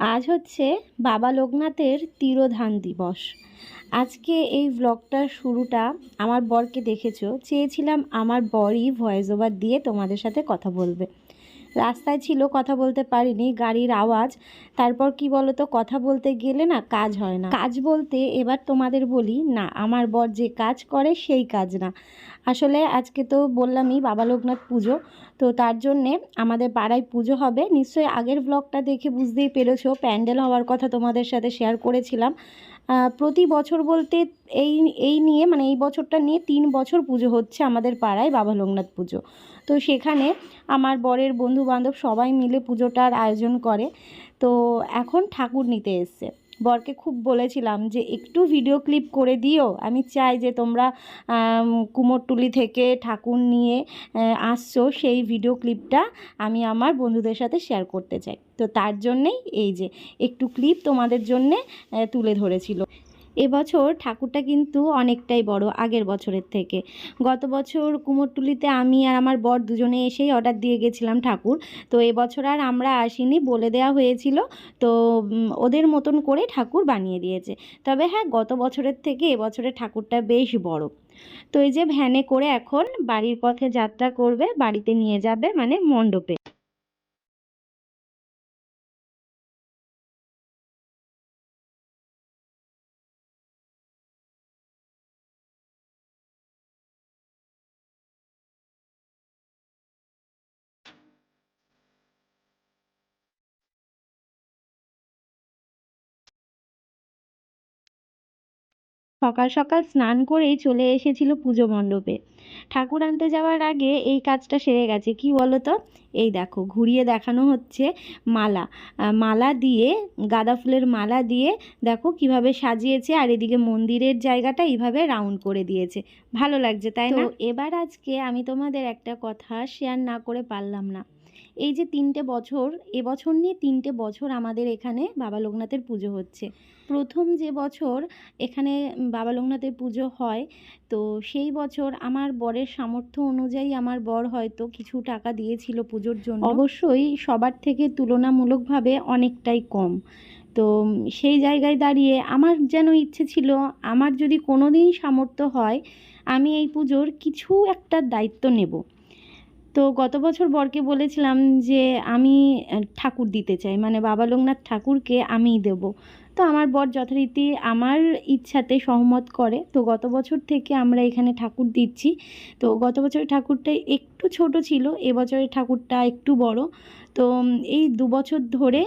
আজ হচ্ছে বাবা লোকনাথের তিরোধান দিবস। আজকে এই ব্লগটার শুরুটা আমার বরকে দেখেছ, চেয়েছিলাম আমার বরই ভয়েস ওভার দিয়ে তোমাদের সাথে কথা বলবে। রাস্তায় ছিল কথা বলতে পারিনি, গাড়ির আওয়াজ, তারপর কি বলো তো কথা বলতে গেলে না কাজ হয় না। কাজ বলতে এবার তোমাদের বলি, না, আমার বর যে কাজ করে সেই কাজ না। আসলে আজকে তো বললামই বাবা লোকনাথ পুজো তো তার জন্যে আমাদের পাড়ায় পুজো হবে। নিশ্চয়ই আগের ব্লগটা দেখে বুঝতেই পেরেছ, প্যান্ডেল হওয়ার কথা তোমাদের সাথে শেয়ার করেছিলাম। প্রতি বছর বলতে এই এই নিয়ে মানে এই বছরটা নিয়ে তিন বছর পুজো হচ্ছে আমাদের পাড়ায় বাবা লোকনাথ পুজো। তো সেখানে আমার বরের বন্ধু বান্ধব সবাই মিলে পুজোটার আয়োজন করে। তো এখন ঠাকুর নিতে এসছে। বরকে খুব বলেছিলাম যে, একটু ভিডিও ক্লিপ করে দিও। আমি চাই যে তোমরা কুমোরটুলি থেকে ঠাকুর নিয়ে আসছো সেই ভিডিও ক্লিপটা আমি আমার বন্ধুদের সাথে শেয়ার করতে চাই। তো তার জন্যেই এই যে, একটু ক্লিপ তোমাদের জন্যে তুলে ধরেছিল। এবছর ঠাকুরটা কিন্তু অনেকটাই বড়, আগের বছরের থেকে। গত বছর কুমোরটুলিতে আমি আর আমার বর দুজনে এসেই অর্ডার দিয়ে গেছিলাম ঠাকুর। তো এবছর আর আমরা আসিনি, বলে দেওয়া হয়েছিল। তো ওদের মতন করে ঠাকুর বানিয়ে দিয়েছে। তবে হ্যাঁ গত বছরের থেকে এবছরের ঠাকুরটা বেশ বড়। তো এই যে ভ্যানে করে এখন বাড়ির পথে যাত্রা করবে, বাড়িতে নিয়ে যাবে মানে মণ্ডপে। সকাল সকাল স্নান করেই চলে এসেছিল পুজো মণ্ডপে। ঠাকুর আনতে যাওয়ার আগে এই কাজটা সেরে গেছে। কি বলো তো এই দেখো, ঘুরিয়ে দেখানো হচ্ছে মালা। মালা দিয়ে, গাঁদা ফুলের মালা দিয়ে দেখো কীভাবে সাজিয়েছে আর এদিকে মন্দিরের জায়গাটা এইভাবে রাউন্ড করে দিয়েছে। ভালো লাগছে, তাই না? এবার আজকে আমি তোমাদের একটা কথা শেয়ার না করে পারলাম না। এই যে তিনটে বছর এবছর নিয়ে তিনটে বছর আমাদের এখানে বাবা লোকনাথের পুজো হচ্ছে। প্রথম যে বছর এখানে বাবা লোকনাথের পুজো হয়, তো সেই বছর আমার বরের সামর্থ্য অনুযায়ী আমার বর হয়তো কিছু টাকা দিয়েছিল পুজোর জন্য। অবশ্যই সবার থেকে তুলনামূলকভাবে অনেকটাই কম। তো সেই জায়গায় দাঁড়িয়ে আমার যেন ইচ্ছে ছিল, আমার যদি কোনো দিন সামর্থ্য হয়, আমি এই পুজোর কিছু একটা দায়িত্ব নেব। তো গত বছর বরকে বলেছিলাম যে আমি ঠাকুর দিতে চাই। মানে বাবা লোকনাথ ঠাকুরকে আমিই দেব। তো আমার বর যথারীতি আমার ইচ্ছাতে সহমত করে। তো গত বছর থেকে আমরা এখানে ঠাকুর দিচ্ছি। তো গত বছরের ঠাকুরটা একটু ছোট ছিল, এবছরের ঠাকুরটা একটু বড়। তো এই দু বছর ধরে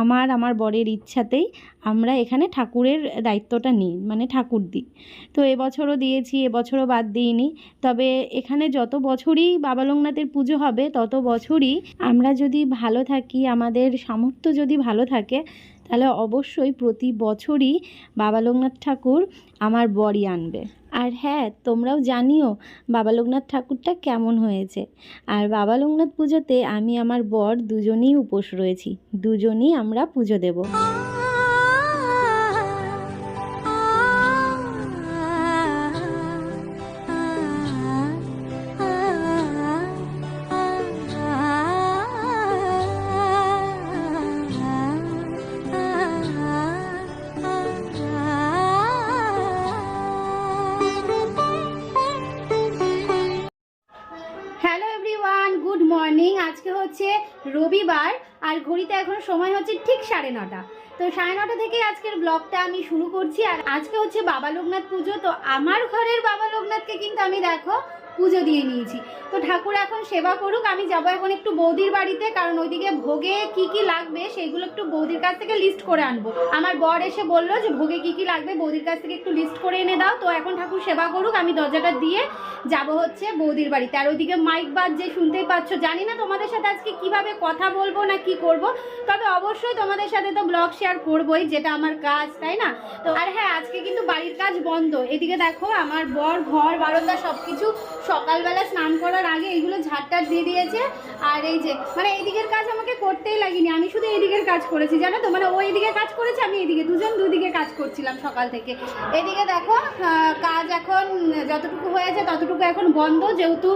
আমার আমার বরের ইচ্ছাতেই আমরা এখানে ঠাকুরের দায়িত্বটা নিই মানে ঠাকুর দিই। তো এবছরও দিয়েছি এবছরও বাদ দিইনি। তবে এখানে যত বছরই বাবা লোকনাথের পুজো হবে, তত বছরই আমরা যদি ভালো থাকি, আমাদের সামর্থ্য যদি ভালো থাকে, তাহলে অবশ্যই প্রতি বছরই বাবা লোকনাথ ঠাকুর আমার বরই আনবে। আর হ্যাঁ তোমরাও জানিও বাবা লোকনাথ ঠাকুরটা কেমন হয়েছে। আর বাবা লোকনাথ পুজোতে আমি আমার বর দুজনেই উপোস রয়েছি, দুজনেই আমরা পুজো দেব। নটা তো সাড়ে নটা থেকে আজকের ব্লগটা আমি শুরু করছি। আর আজকে হচ্ছে বাবা লোকনাথ পুজো। তো আমার ঘরের বাবা লোকনাথকে কিন্তু আমি দেখো পুজো দিয়ে নিয়েছি। তো ঠাকুর এখন সেবা করুক, আমি যাব এখন একটু বৌদির বাড়িতে, কারণ ওইদিকে ভোগে কি কি লাগবে সেইগুলো একটু বৌদির কাছ থেকে লিস্ট করে আনব। আমার বর এসে বলল যে, ভোগে কি কি লাগবে বৌদির কাছ থেকে একটু লিস্ট করে এনে দাও। তো এখন ঠাকুর সেবা করুক, আমি দরজাটা দিয়ে যাব হচ্ছে বৌদির বাড়িতে। আর ওইদিকে মাইক বাজ যে শুনতেই পাচ্ছ, জানি না তোমাদের সাথে আজকে কীভাবে কথা বলব না কি করব, তবে অবশ্যই তোমাদের সাথে তো ব্লগ শেয়ার করবোই, যেটা আমার কাজ, তাই না? তো আর হ্যাঁ আজকে কিন্তু বাড়ির কাজ বন্ধ। এদিকে দেখো, আমার বর, ঘর, বারান্দা সব কিছু সকালবেলা স্নান করার আগে এইগুলো ঝাড়টার দিয়ে দিয়েছে, আর এই যে মানে এইদিকের কাজ আমাকে করতেই লাগেনি, আমি শুধু এইদিকের কাজ করেছি, জানো তো? মানে ও এইদিকে কাজ করেছে, আমি এইদিকে, দুজন দুদিকে কাজ করছিলাম সকাল থেকে। এদিকে দেখো কাজ এখন যতটুকু হয়েছে ততটুকু এখন বন্ধ, যেহেতু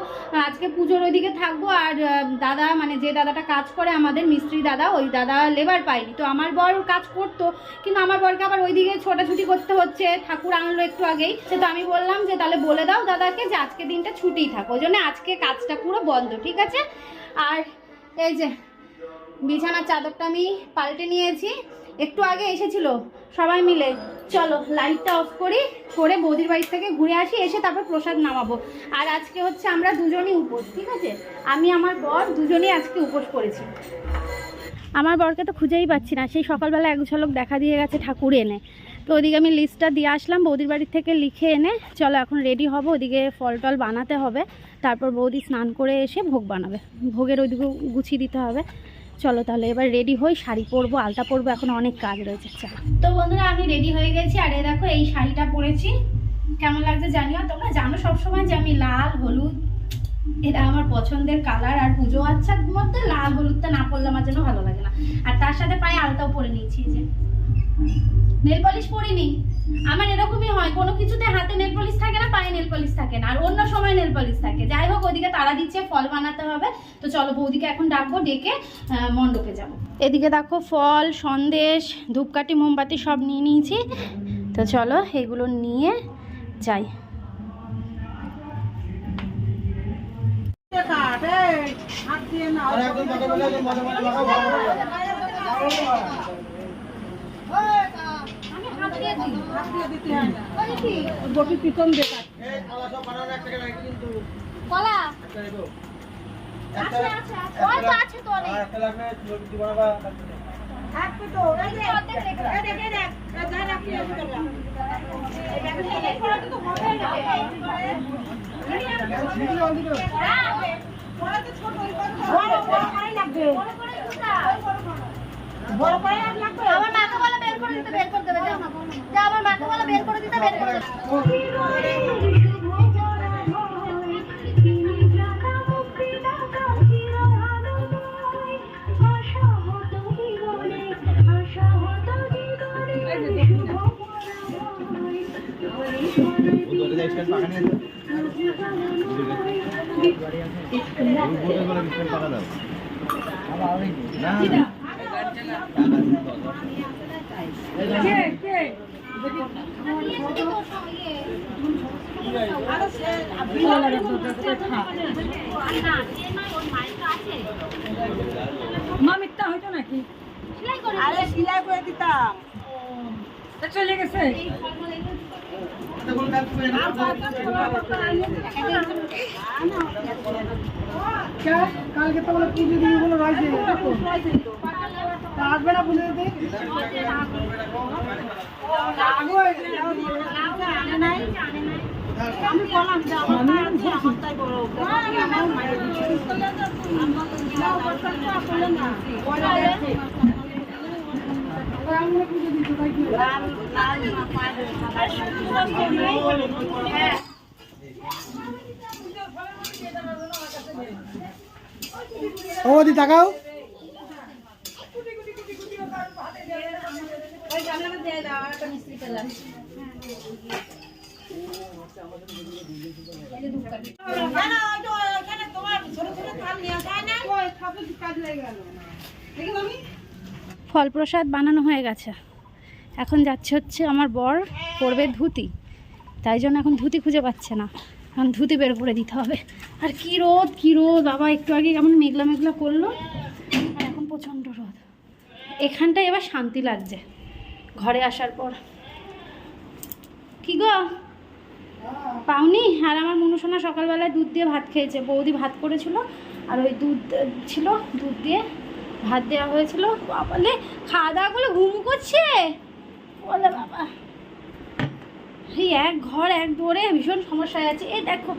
আজকে পুজোর ওইদিকে থাকব, আর দাদা মানে যে দাদাটা কাজ করে, আমাদের মিস্ত্রি দাদা, ওই দাদা লেবার পাইনি তো আমার বর কাজ করতো, কিন্তু আমার বরকে আবার ওইদিকে ছোটাছুটি করতে হচ্ছে, ঠাকুর আনলো একটু আগেই। সে তো আমি বললাম যে, তাহলে বলে দাও দাদাকে যে আজকে দিনটা ছুটিই থাকো, ওই জন্য আজকে কাজটা পুরো বন্ধ, ঠিক আছে? আর এই যে, বিছানার চাদরটা আমি পাল্টে নিয়েছি, একটু আগে এসেছিল সবাই মিলে। চলো লাইটটা অফ করি, করে বৌদির বাড়ি থেকে ঘুরে আসি, এসে তারপর প্রসাদ নামাবো। আর আজকে হচ্ছে আমরা দুজনই উপোস, ঠিক আছে? আমি, আমার বর দুজনেই আজকে উপোস করেছি। আমার বরকে তো খুঁজেই পাচ্ছি না, সেই সকালবেলা এক ঝলক দেখা দিয়ে গেছে ঠাকুর এনে। তো ওদিকে আমি লিস্টটা দিয়ে আসলাম, বৌদির বাড়ির থেকে লিখে এনে, চলো এখন রেডি হব, ওদিকে ফল টল বানাতে হবে, তারপর বৌদি স্নান করে এসে ভোগ বানাবে। ভোগের ওইদিকে গুছিয়ে দিতে হবে। চলো তাহলে এবার রেডি হই, শাড়ি পরবো, আলতা পরবো, এখন অনেক কাজ রয়েছে তো বন্ধুরা, আমি রেডি হয়ে গেছি, আর এ দেখো, এই শাড়িটা পরেছি। কেমন লাগছে জানিও তোমরা? জানো, সবসময় যে আমি লাল, হলুদ, এটা আমার পছন্দের কালার, আর পুজো আচ্ছার মধ্যে লাল, হলুদটা না পরলে আমার জন্য ভালো লাগে না। আর তার সাথে পায়ে আলতাও পরে নিয়েছি যে। নেল পলিশ পরিনি। আমার এরকমই হয়, কোনো কিছুতে হাতে নেল পলিশ থাকে না, পায়ে নেল পলিশ থাকে না, আর অন্য সময় নেল পলিশ থাকে। যাই হোক ওদিকে তারা দিচ্ছে, ফল বানাতে হবে। তো চলো বৌদিকে এখন ডাকবো, ডেকে মণ্ডপে যাব। এদিকে দেখো ফল, সন্দেশ, ধূপকাঠি, মোমবাতি সব নিয়ে নিয়েছি। তো চলো এগুলো নিয়ে যাই। দিয়ে দিই হাত দিয়ে দিতে হয় না গোপী প্রীতম বেকার কলা। হ্যাঁ, করে দুটা। আমার বলো বের করে দিতে বের করে দেবে যাও আমার মাকে বলো বের করে দিতে বের করে দেবে কে কে মা মিথ্যা হইতো নাকি আরে সিলাই করে দিতাম চলে গেছে কালকে তো পুজো দিয়ে বলে আসবে না আমি বললাম যে আমার মা আছে, আমার তাই বড় আমার মায়ের লাল লাল মা পায় ও দি তাকাও ফল প্রসাদ বানানো হয়ে গেছে। এখন যাচ্ছে হচ্ছে আমার বর পড়বে ধুতি। তাই জন্য এখন ধুতি খুঁজে পাচ্ছে না। এখন ধুতি বের করে দিতে হবে। আর কি রোদ কি রোদ বাবা একটু আগে কেমন মেঘলা মেঘলা করল। আর এখন প্রচণ্ড রোদ। এখানটায় এবার শান্তি লাগছে। ঘরে আসার পর। কি গো? পাওনি? আর আমার মনুসোনা সকালবেলায় দুধ দিয়ে ভাত খেয়েছে। বৌদি ভাত করেছিল, আর ওই দুধ ছিল, দুধ দিয়ে ভাত দেওয়া হয়েছিল। বাবালে, খাওয়া দাওয়া করে ঘুম করছে? বলে বাবা। এই এক ঘর, এক দৌড়ে ভীষণ সমস্যায় আছে। এই দেখো,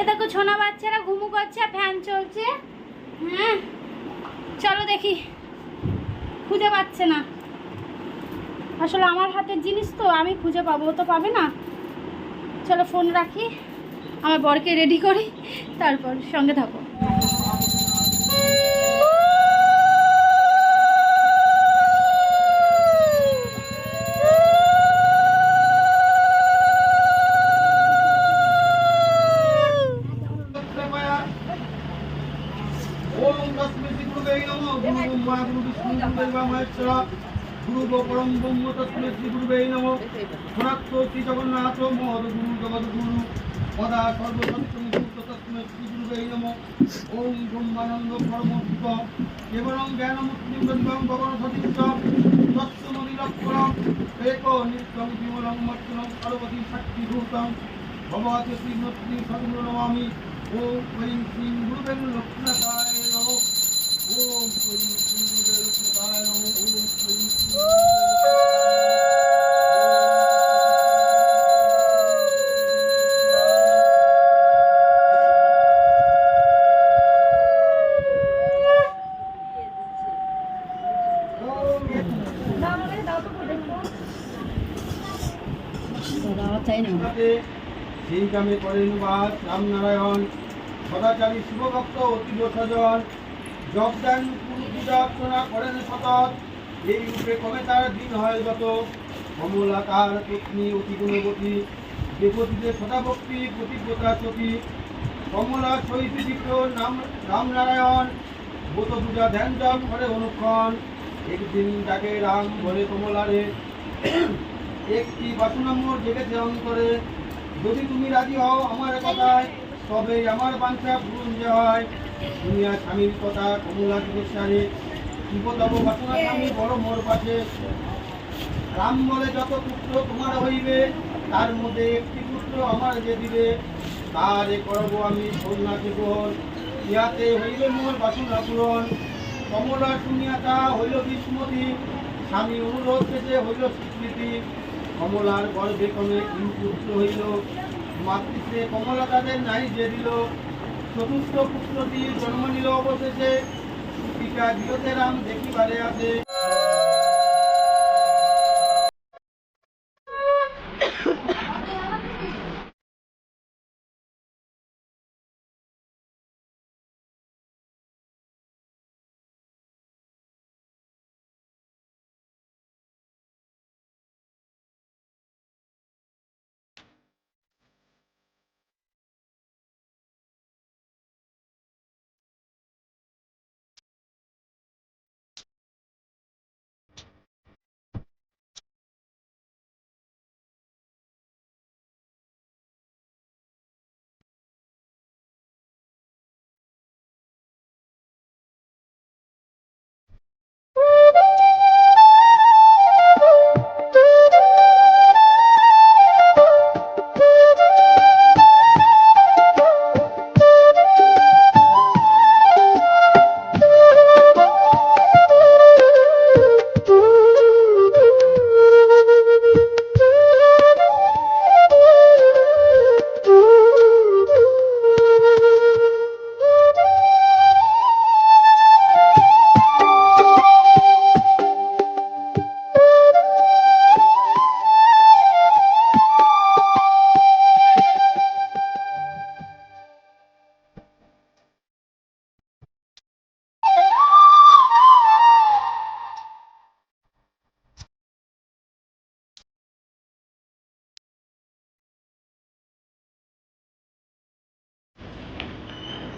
এ দেখো ছোনা বাচ্চারা ঘুমু করছে, ফ্যান চলছে। হ্যাঁ চলো দেখি। খুঁজে পাচ্ছে না। আসলে আমার হাতের জিনিস তো, আমি খুঁজে পাবো তো পাবে না। চলো ফোন রাখি, আমার বরকে রেডি করি, তারপর সঙ্গে থাকো ওম তস্মৈ শ্রী গুরুবে নমঃ গুরু ব্রহ্মা গুরু বিষ্ণু গুরু দেবা মহেশ্বর গুরু পরম ব্রহ্ম তস্মৈ শ্রী গুরুবে নমঃ। সনাত্ম শ্রী জগন্নাথ মহদ গুরু জগৎ গুরু সদা সর্বসত্যম গুরু তস্মৈ শ্রী গুরুবে নমঃ। ওম ব্রহ্মানন্দ পরমসুত কেবলং জ্ঞানমূর্তি ব্রহ্মং ভগবান সতীর্থ তত্ত্বমণিলক্ষণম এক নিত্যং বিমলং মর্তনং পার্বতী শক্তি ভূতং ভগবতী শ্রীমূর্তি সদগুরু নমামি। ওম ঐং শ্রীং গুরুবেন লক্ষ্মণায় নমঃ ওম ঐং শ্রীং গুরুবেন লক্ষ্মণায় নমঃ ওম ঐং শ্রীং সেই গ্রামে করেন বাস রামনারায়ণ সদাচারী শিবভক্ত অতীব স্বজন জগদান পূজা অর্চনা করেন সতত এই রূপে কবে তার দিন হয় যত? কমলা তার পত্নী অতি গুণবতী, দেবতীদের সদাভক্তি প্রতিব্রতা সতী কমলা বিপ্র নাম, রামনারায়ণ, ব্রত পূজা ধ্যান জপ করে অনুক্ষণ। একদিন ডাকে রাম বলে কমলারে একটি বাসনা মোর জেগেছে অন্তরে। যদি তুমি রাজি হও আমার কথায় তবে আমার বাঞ্ছা পূরণ যে হয়। স্বামীর কথা কমলা জিজ্ঞাসারে বিপদব বাসনা স্বামী বড় মোর পাশে। রাম বলে, যত পুত্র তোমার হইবে, তার মধ্যে একটি পুত্র আমার যে দিবে, তারে করব আমি সন্ন্যাসী গ্রহণ ইহাতে হইবে মোর বাসনা পূরণ। কমলা শুনিয়া তা হইল বিস্মতি, স্বামী অনুরোধ পেতে হইল স্বীকৃতি। কমলার গর্ভে ক্রমে তিন পুত্র হইল। মাতৃত্বে কমলা তাদের নাই যে দিল। চতুর্থ পুত্রটি জন্ম নিল অবশেষে পিতা গৃহতে রাম দেখিবারে আসে।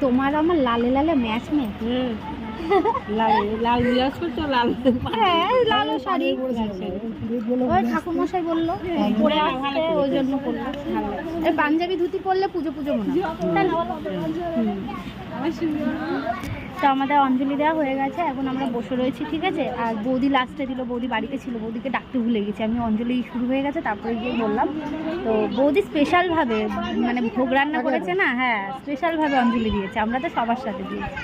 তোমার আমার লালে লালে ম্যাচ নেই? লাল লাল বিলাস করছ লাল হ্যাঁ লাল শাড়ি ওই ঠাকুর বলল পরে আসতে ওই জন্য এই পাঞ্জাবি ধুতি পরলে পুজো পুজো মনে হয়। তো আমাদের অঞ্জলি দেওয়া হয়ে গেছে এখন আমরা বসে রয়েছি ঠিক আছে? আর বৌদি লাস্টে দিল বৌদি বাড়িতে ছিল বৌদিকে ডাকতে ভুলে গেছি। আমি অঞ্জলি শুরু হয়ে গেছে তারপরে গিয়ে বললাম। তো বৌদি স্পেশালভাবে মানে ভোগ রান্না করেছে না? হ্যাঁ স্পেশালভাবে অঞ্জলি দিয়েছে। আমরা তো সবার সাথে দিয়েছি।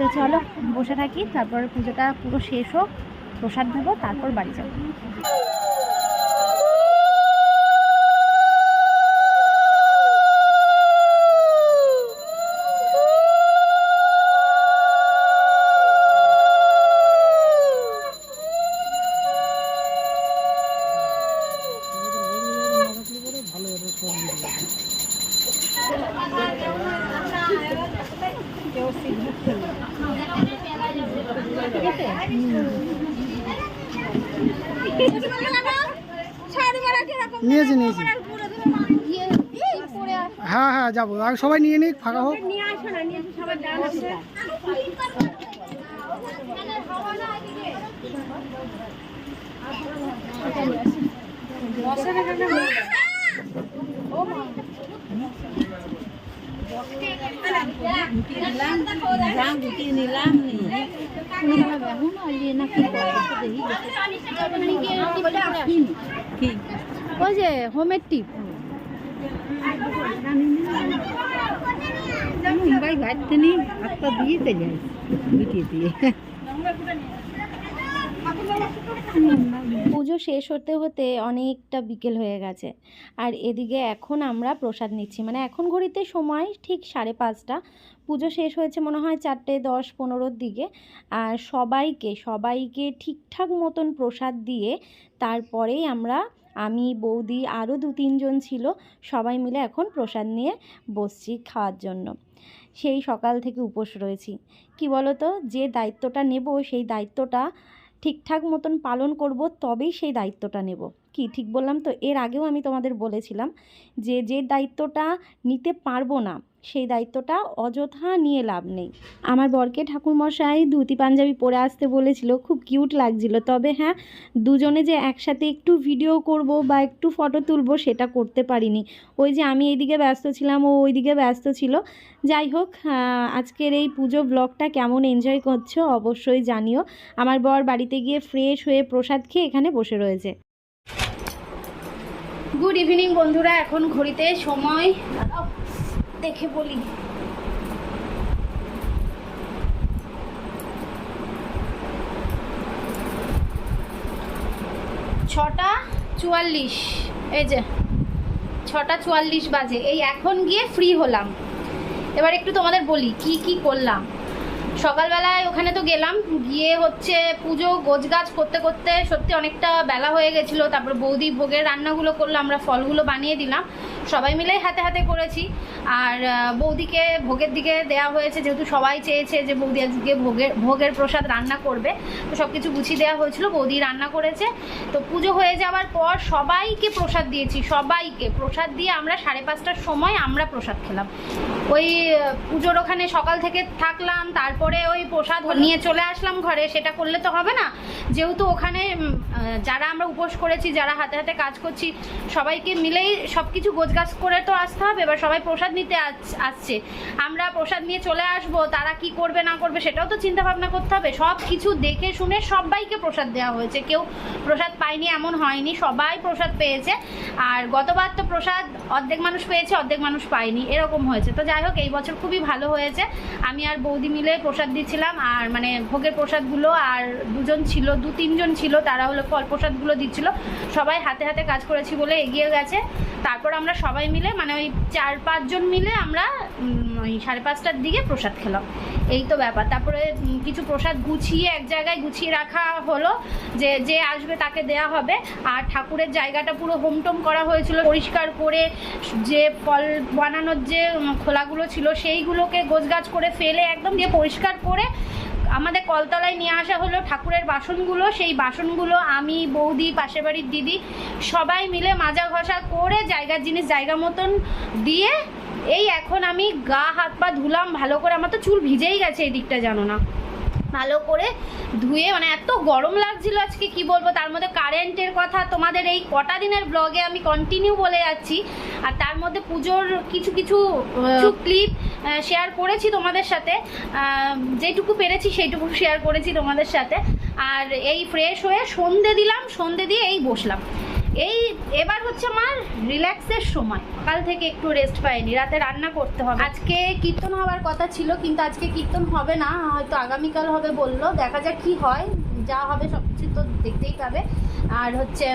তো চলো বসে থাকি তারপর পুজোটা পুরো শেষ হোক প্রসাদ নেব তারপর বাড়ি যাব। নিয়েছি নিয়েছি। হ্যাঁ হ্যাঁ যাব। আর সবাই নিয়ে নিক ফাঁকা হোক। দাম গুটিয়ে নিলাম কি ওই যে হোমের টিপ মুম্বাই নি হাতটা দিয়ে দিয়ে পুজো শেষ হতে হতে অনেকটা বিকেল হয়ে গেছে। আর এদিকে এখন আমরা প্রসাদ নিচ্ছি। মানে এখন ঘড়িতে সময় ঠিক সাড়ে পাঁচটা। পুজো শেষ হয়েছে মনে হয় চারটে দশ পনেরোর দিকে। আর সবাইকে সবাইকে ঠিকঠাক মতন প্রসাদ দিয়ে তারপরেই আমরা, আমি, বৌদি, আরও দু তিনজন ছিল, সবাই মিলে এখন প্রসাদ নিয়ে বসছি খাওয়ার জন্য। সেই সকাল থেকে উপোস রয়েছি। কি বলো তো যে দায়িত্বটা নেব সেই দায়িত্বটা ঠিকঠাক মতন পালন করব, তবেই সেই দায়িত্বটা নেব। কি, ঠিক বললাম তো? এর আগেও আমি তোমাদের বলেছিলাম যে যে দায়িত্বটা নিতে পারব না সেই দায়িত্বটা অযথা নিয়ে লাভ নেই। আমার বরকে ঠাকুরমশাই ধুতি পাঞ্জাবি পরে আসতে বলেছিল, খুব কিউট লাগছিল। তবে হ্যাঁ দুজনে যে একসাথে একটু ভিডিও করব বা একটু ফটো তুলবো সেটা করতে পারিনি। ওই যে আমি এইদিকে ব্যস্ত ছিলাম, ও ওইদিকে ব্যস্ত ছিল। যাই হোক আজকের এই পুজো ব্লগটা কেমন এনজয় করছ অবশ্যই জানিও। আমার বর বাড়িতে গিয়ে ফ্রেশ হয়ে প্রসাদ খেয়ে এখানে বসে রয়েছে। গুড ইভিনিং বন্ধুরা, এখন ঘড়িতে সময় দেখে বলি। ছটা চুয়াল্লিশ, এই যে, ছটা চুয়াল্লিশ বাজে। এই এখন গিয়ে ফ্রি হলাম। এবার একটু তোমাদের বলি, কি কি করলাম? সকালবেলায় ওখানে তো গেলাম, গিয়ে হচ্ছে পুজো, গোছগাছ করতে করতে সত্যি অনেকটা বেলা হয়ে গেছিল। তারপর বৌদি ভোগের রান্নাগুলো করল, আমরা ফলগুলো বানিয়ে দিলাম। সবাই মিলেই হাতে হাতে করেছি। আর বৌদিকে ভোগের দিকে দেওয়া হয়েছে, যেহেতু সবাই চেয়েছে যে বৌদি আজকে ভোগের ভোগের প্রসাদ রান্না করবে, তো সব কিছু গুছিয়ে দেওয়া হয়েছিল, বৌদি রান্না করেছে। তো পুজো হয়ে যাওয়ার পর সবাইকে প্রসাদ দিয়েছি, সবাইকে। প্রসাদ দিয়ে আমরা সাড়ে পাঁচটার সময় আমরা প্রসাদ খেলাম। ওই পুজোর ওখানে সকাল থেকে থাকলাম, তারপরে ওই প্রসাদ নিয়ে চলে আসলাম ঘরে, সেটা করলে তো হবে না। যেহেতু ওখানে যারা আমরা উপোস করেছি, যারা হাতে হাতে কাজ করছি, সবাইকে মিলেই সব কিছু গোছগাছ করে তো আসতে হবে, এবার সবাই প্রসাদ নিতে আস- আসছে। আমরা প্রসাদ নিয়ে চলে আসব, তারা কি করবে, না করবে সেটাও তো চিন্তা ভাবনা করতে হবে। সব কিছু দেখে শুনে সবাইকে প্রসাদ দেওয়া হয়েছে। কেউ প্রসাদ পায়নি, এমন হয়নি, সবাই প্রসাদ পেয়েছে। আর গতবার তো প্রসাদ অর্ধেক মানুষ পেয়েছে, অর্ধেক মানুষ পায়নি, এরকম হয়েছে। তো যাই হোক, এই বছর খুবই ভালো হয়েছে। আমি আর বৌদি মিলে প্রসাদ দিচ্ছিলাম, আর মানে ভোগের প্রসাদগুলো, আর দুজন ছিল, দু তিনজন ছিল, তারা হলো ফল প্রসাদগুলো দিচ্ছিল। সবাই হাতে হাতে কাজ করেছি বলে এগিয়ে গেছে। তারপর আমরা সবাই মিলে মানে ওই চার পাঁচজন মিলে আমরা ওই সাড়ে পাঁচটার দিকে প্রসাদ খেলাম। এই তো ব্যাপার। তারপরে কিছু প্রসাদ গুছিয়ে, এক জায়গায় গুছিয়ে রাখা হলো যে যে আসবে তাকে দেয়া হবে। আর ঠাকুরের জায়গাটা পুরো হোমটোম করা হয়েছিল, পরিষ্কার করে যে ফল বানানোর যে খোলাগুলো ছিল, সেইগুলোকে গোছগাছ করে ফেলে, একদম দিয়ে পরিষ্কার করে আমাদের কলতলায় নিয়ে আসা হলো ঠাকুরের বাসনগুলো। সেই বাসনগুলো আমি বৌদি পাশের বাড়ির দিদি সবাই মিলে মাজা ঘষা করে জায়গার জিনিস জায়গা মতন দিয়ে এই এখন আমি গা হাত পা ধুলাম। ভালো করে আমার তো চুল ভিজেই গেছে এই দিকটা জানো না। ভালো করে ধুয়ে মানে এত গরম লাগছিল আজকে কি বলব? তার মধ্যে কারেন্টের কথা তোমাদের এই কটা দিনের ব্লগে আমি কন্টিনিউ বলে যাচ্ছি। আর তার মধ্যে পুজোর কিছু কিছু ক্লিপ শেয়ার করেছি তোমাদের সাথে। যেটুকু পেরেছি সেইটুকু শেয়ার করেছি তোমাদের সাথে। আর এই ফ্রেশ হয়ে সন্ধে দিলাম, সন্ধে দিয়ে এই বসলাম। এই এবার হচ্ছে আমার রিল্যাক্সের সময়। কাল থেকে একটু রেস্ট পাইনি, রাতে রান্না করতে হবে। আজকে কীর্তন হওয়ার কথা ছিল, কিন্তু আজকে কীর্তন হবে না, হয়তো আগামীকাল হবে বলল। দেখা যাক কি হয়, যা হবে সব কিছু তো দেখতেই পাবে। আর হচ্ছে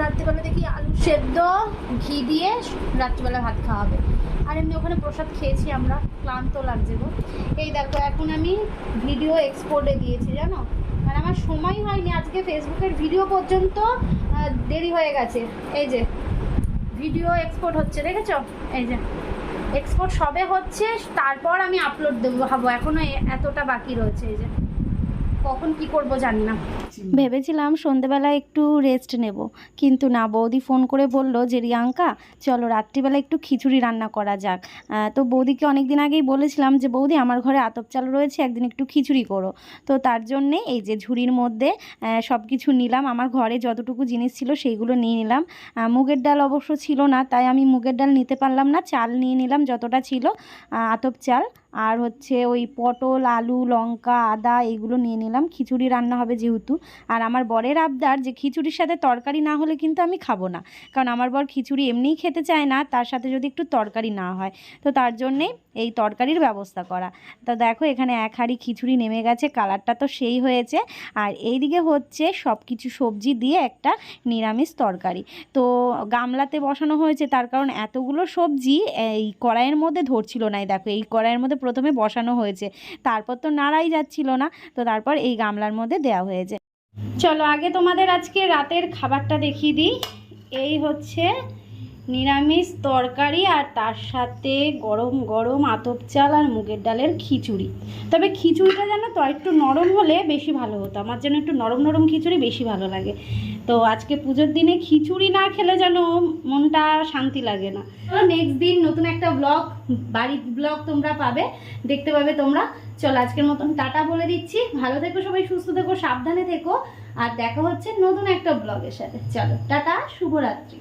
রাত্রিবেলা দেখি আলু সেদ্ধ, ঘি দিয়ে রাত্রিবেলা ভাত খাওয়া হবে। আর এমনি ওখানে প্রসাদ খেয়েছি আমরা, ক্লান্ত লাগছে গো। এই দেখো, এখন আমি ভিডিও এক্সপোর্টে দিয়েছি, জানো? মানে আমার সময় হয়নি, আজকে ফেসবুকের ভিডিও পর্যন্ত দেরি হয়ে গেছে। এই যে ভিডিও এক্সপোর্ট হচ্ছে, দেখেছ? এই যে এক্সপোর্ট সবে হচ্ছে, তারপর আমি আপলোড দেবো, ভাবো, এখনও এ- এতটা বাকি রয়েছে, এই যে। কখন কি করব জানি না। ভেবেছিলাম সন্ধেবেলা একটু রেস্ট নেব। কিন্তু না, বৌদি ফোন করে বলল যে, রিয়াঙ্কা, চলো রাত্রিবেলা একটু খিচুড়ি রান্না করা যাক। তো বৌদিকে অনেক দিন আগেই বলেছিলাম যে, বৌদি, আমার ঘরে আতপ চাল রয়েছে, একদিন একটু খিচুড়ি করো। তো তার জন্যে এই যে ঝুড়ির মধ্যে সব কিছু নিলাম। আমার ঘরে যতটুকু জিনিস ছিল সেইগুলো নিয়ে নিলাম। মুগের ডাল অবশ্য ছিল না, তাই আমি মুগের ডাল নিতে পারলাম না। চাল নিয়ে নিলাম যতটা ছিল আতপ চাল। আর হচ্ছে ওই পটল, আলু, লঙ্কা, আদা এইগুলো নিয়ে নিলাম। খিচুড়ি রান্না হবে যেহেতু। আর আমার বরের আবদার যে খিচুড়ির সাথে তরকারি না হলে কিন্তু আমি খাব না। কারণ আমার বর খিচুড়ি এমনিই খেতে চায় না, তার সাথে যদি একটু তরকারি না হয়। তো তার জন্যে এই তরকারির ব্যবস্থা করা। তো দেখো এখানে এক হাঁড়ি খিচুড়ি নেমে গেছে, কালারটা তো সেই হয়েছে। আর এইদিকে হচ্ছে সব কিছু সবজি দিয়ে একটা নিরামিষ তরকারি। তো গামলাতে বসানো হয়েছে, তার কারণ এতগুলো সবজি এই কড়াইয়ের মধ্যে ধরছিল না। দেখো, এই কড়াইয়ের মধ্যে প্রথমে বসানো হয়েছে। তারপর তো নাড়াই যাচ্ছিল না। তো তারপর এই গামলার মধ্যে দেওয়া হয়েছে। চলো আগে তোমাদের আজকে রাতের খাবারটা দেখিয়ে দিই। এই হচ্ছে নিরামিষ তরকারি আর তার সাথে গরম গরম আতপ চাল আর মুগের ডালের খিচুড়ি। তবে খিচুড়িটা যেন তো একটু নরম হলে বেশি ভালো হতো। আমার যেন একটু নরম নরম খিচুড়ি বেশি ভালো লাগে। তো আজকে পুজোর দিনে খিচুড়ি না খেলে যেন মনটা শান্তি লাগে না। তো নেক্সট দিন নতুন একটা ব্লগ বাড়ির ব্লগ তোমরা পাবে, দেখতে পাবে তোমরা। চলো আজকের মতন টাটা বলে দিচ্ছি। ভালো থেকো সবাই, সুস্থ থেকো, সাবধানে থেকো। আর দেখা হচ্ছে নতুন একটা ব্লগের সাথে। চলো, টাটা, শুভরাত্রি।